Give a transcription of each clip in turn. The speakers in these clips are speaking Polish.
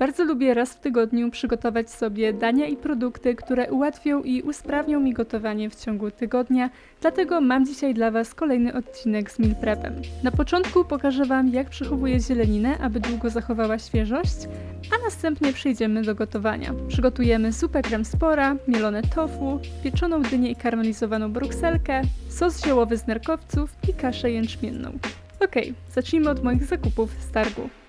Bardzo lubię raz w tygodniu przygotować sobie dania i produkty, które ułatwią i usprawnią mi gotowanie w ciągu tygodnia, dlatego mam dzisiaj dla Was kolejny odcinek z meal prepem. Na początku pokażę Wam, jak przechowuję zieleninę, aby długo zachowała świeżość, a następnie przejdziemy do gotowania. Przygotujemy zupę krem spora, mielone tofu, pieczoną dynię i karmelizowaną brukselkę, sos ziołowy z nerkowców i kaszę jęczmienną. Okej, zacznijmy od moich zakupów z targu.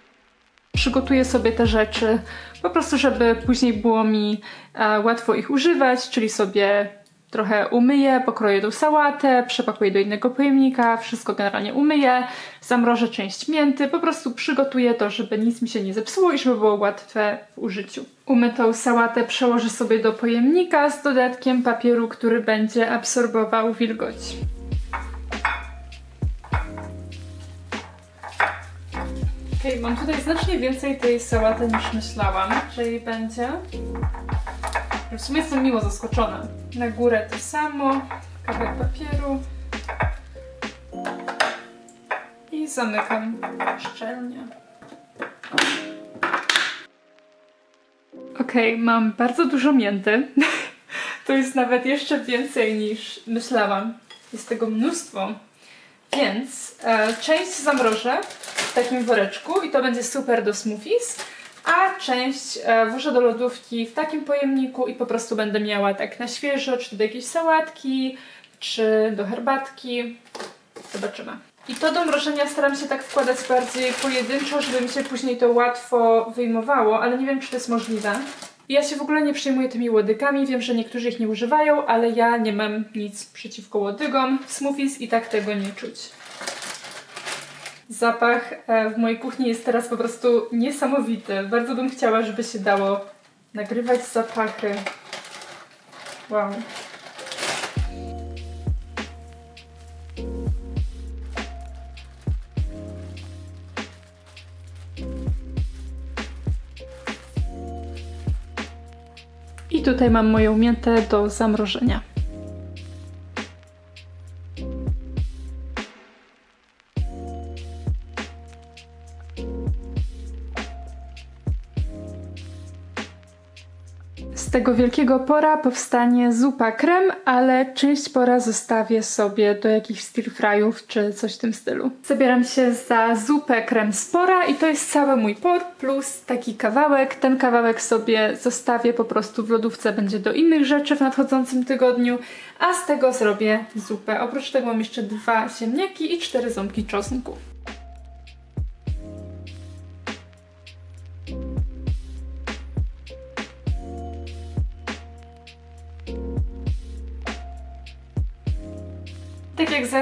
Przygotuję sobie te rzeczy po prostu, żeby później było mi e, łatwo ich używać, czyli sobie trochę umyję, pokroję tą sałatę, przepakuję do innego pojemnika, wszystko generalnie umyję, zamrożę część mięty, po prostu przygotuję to, żeby nic mi się nie zepsuło i żeby było łatwe w użyciu. Umytą sałatę przełożę sobie do pojemnika z dodatkiem papieru, który będzie absorbował wilgoć. Okej, mam tutaj znacznie więcej tej sałaty niż myślałam, że jej będzie. W sumie jestem miło zaskoczona. Na górę to samo, kawałek papieru. I zamykam szczelnie. Okej, mam bardzo dużo mięty. To jest nawet jeszcze więcej niż myślałam. Jest tego mnóstwo. Więc e, część zamrożę w takim woreczku i to będzie super do smoothies, a część e, włożę do lodówki w takim pojemniku i po prostu będę miała tak na świeżo, czy do jakiejś sałatki, czy do herbatki. Zobaczymy. I to do mrożenia staram się tak wkładać bardziej pojedynczo, żeby mi się później to łatwo wyjmowało, ale nie wiem, czy to jest możliwe. Ja się w ogóle nie przejmuję tymi łodykami, wiem, że niektórzy ich nie używają, ale ja nie mam nic przeciwko łodygom smoothies i tak tego nie czuć. Zapach e, w mojej kuchni jest teraz po prostu niesamowity. Bardzo bym chciała, żeby się dało nagrywać zapachy. Wow. I tutaj mam moją miętę do zamrożenia. Tego wielkiego pora powstanie zupa krem, ale część pora zostawię sobie do jakichś stir fryów czy coś w tym stylu. Zabieram się za zupę krem spora i to jest cały mój por plus taki kawałek. Ten kawałek sobie zostawię po prostu w lodówce, będzie do innych rzeczy w nadchodzącym tygodniu, a z tego zrobię zupę. Oprócz tego mam jeszcze dwa ziemniaki i cztery ząbki czosnku.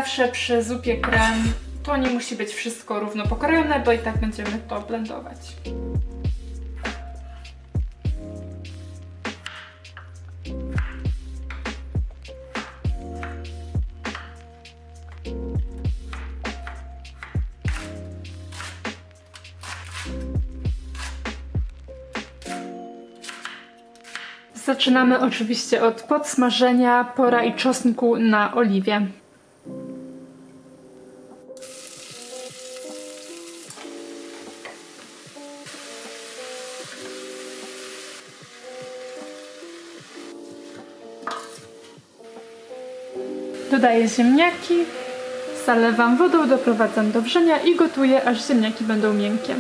Zawsze przy zupie krem, to nie musi być wszystko równo pokrojone, bo i tak będziemy to blendować. Zaczynamy oczywiście od podsmażenia pora i czosnku na oliwie. Dodaję ziemniaki, zalewam wodą, doprowadzam do wrzenia i gotuję, aż ziemniaki będą miękkie.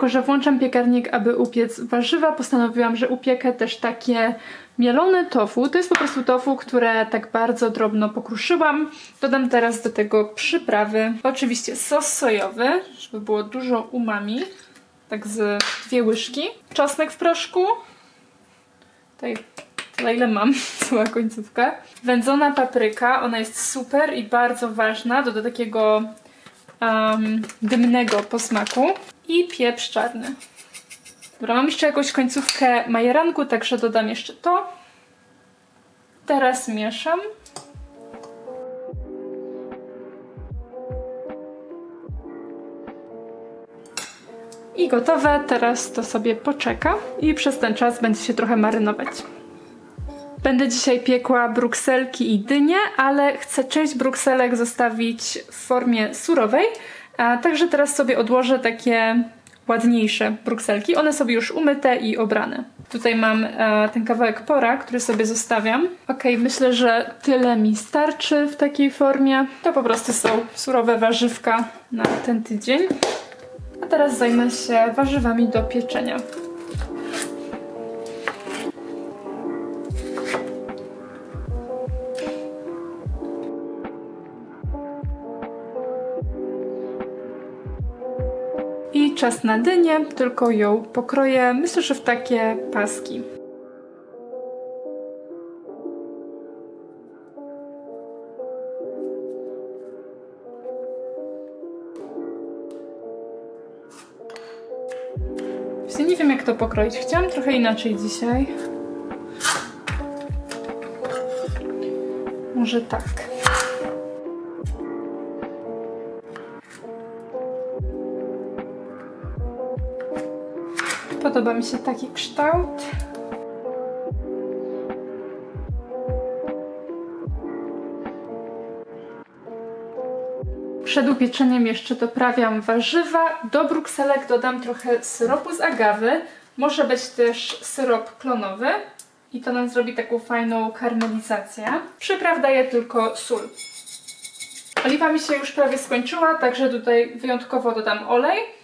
Jako, że włączam piekarnik, aby upiec warzywa, postanowiłam, że upiekę też takie mielone tofu. To jest po prostu tofu, które tak bardzo drobno pokruszyłam. Dodam teraz do tego przyprawy. Oczywiście sos sojowy, żeby było dużo umami. Tak z dwie łyżki. Czosnek w proszku. Tutaj tyle ile mam, cała końcówka. Wędzona papryka, ona jest super i bardzo ważna. Doda takiego um, dymnego posmaku i pieprz czarny. Dobra, mam jeszcze jakąś końcówkę majeranku, także dodam jeszcze to. Teraz mieszam. I gotowe, teraz to sobie poczeka i przez ten czas będzie się trochę marynować. Będę dzisiaj piekła brukselki i dynie, ale chcę część brukselek zostawić w formie surowej, a także teraz sobie odłożę takie ładniejsze brukselki. One sobie już umyte i obrane. Tutaj mam e, ten kawałek pora, który sobie zostawiam. Ok, myślę, że tyle mi starczy w takiej formie. To po prostu są surowe warzywka na ten tydzień. A teraz zajmę się warzywami do pieczenia. Czas na dynię, tylko ją pokroję, myślę, że w takie paski. Właśnie nie wiem jak to pokroić. Chciałam trochę inaczej dzisiaj. Może tak. Podoba mi się taki kształt. Przed upieczeniem jeszcze doprawiam warzywa. Do brukselek dodam trochę syropu z agawy. Może być też syrop klonowy. I to nam zrobi taką fajną karmelizację. Przypraw daję tylko sól. Oliwa mi się już prawie skończyła, także tutaj wyjątkowo dodam olej.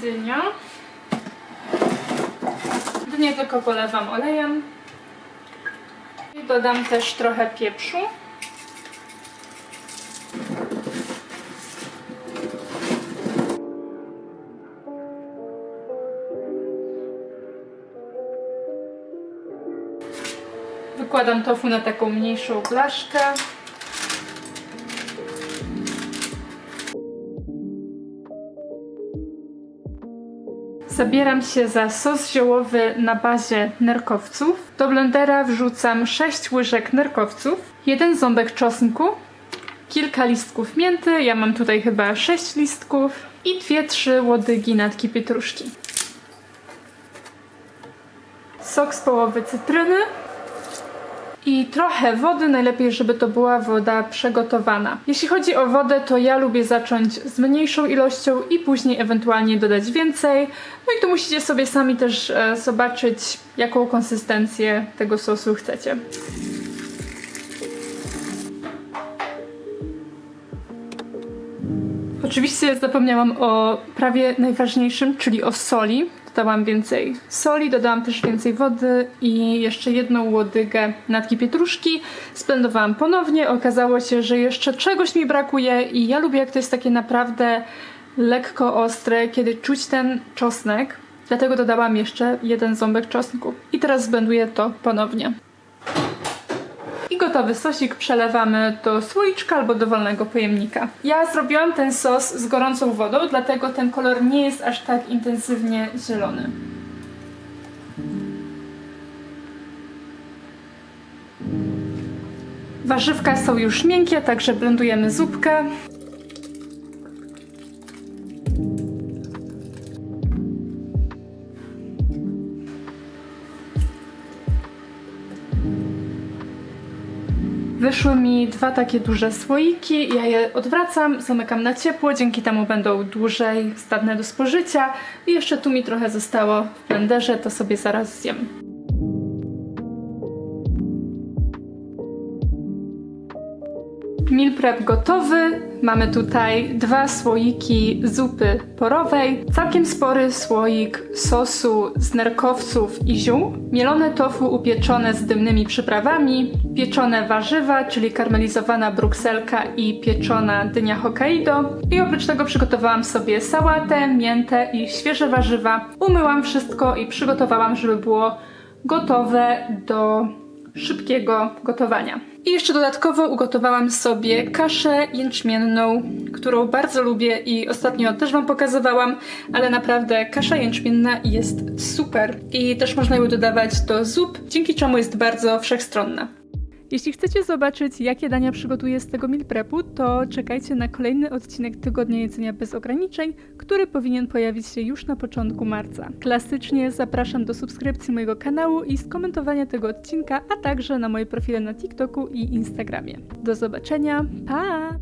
Dynia. Dynię tylko polewam olejem. I dodam też trochę pieprzu. Wykładam tofu na taką mniejszą blaszkę. Zabieram się za sos ziołowy na bazie nerkowców. Do blendera wrzucam 6 łyżek nerkowców, jeden ząbek czosnku, kilka listków mięty, ja mam tutaj chyba 6 listków i 2-3 łodygi natki pietruszki. Sok z połowy cytryny i trochę wody, najlepiej żeby to była woda przygotowana. Jeśli chodzi o wodę, to ja lubię zacząć z mniejszą ilością i później ewentualnie dodać więcej. No i tu musicie sobie sami też e, zobaczyć, jaką konsystencję tego sosu chcecie. Oczywiście zapomniałam o prawie najważniejszym, czyli o soli. Dodałam więcej soli, dodałam też więcej wody i jeszcze jedną łodygę natki pietruszki. Splendowałam ponownie. Okazało się, że jeszcze czegoś mi brakuje i ja lubię jak to jest takie naprawdę lekko ostre, kiedy czuć ten czosnek. Dlatego dodałam jeszcze jeden ząbek czosnku. I teraz zblenduję to ponownie. Gotowy sosik przelewamy do słoiczka albo dowolnego pojemnika. Ja zrobiłam ten sos z gorącą wodą, dlatego ten kolor nie jest aż tak intensywnie zielony. Warzywka są już miękkie, także blendujemy zupkę. Dwa takie duże słoiki, ja je odwracam, zamykam na ciepło, dzięki temu będą dłużej zdatne do spożycia. I jeszcze tu mi trochę zostało w blenderze, to sobie zaraz zjem. Meal prep gotowy. Mamy tutaj dwa słoiki zupy porowej, całkiem spory słoik sosu z nerkowców i ziół, mielone tofu upieczone z dymnymi przyprawami, pieczone warzywa, czyli karmelizowana brukselka i pieczona dynia Hokkaido. I oprócz tego przygotowałam sobie sałatę, miętę i świeże warzywa. Umyłam wszystko i przygotowałam, żeby było gotowe do szybkiego gotowania. I jeszcze dodatkowo ugotowałam sobie kaszę jęczmienną, którą bardzo lubię i ostatnio też Wam pokazywałam, ale naprawdę kasza jęczmienna jest super i też można ją dodawać do zup, dzięki czemu jest bardzo wszechstronna. Jeśli chcecie zobaczyć, jakie dania przygotuję z tego meal prepu, to czekajcie na kolejny odcinek Tygodnia Jedzenia bez ograniczeń, który powinien pojawić się już na początku marca. Klasycznie zapraszam do subskrypcji mojego kanału i skomentowania tego odcinka, a także na moje profile na TikToku i Instagramie. Do zobaczenia, pa!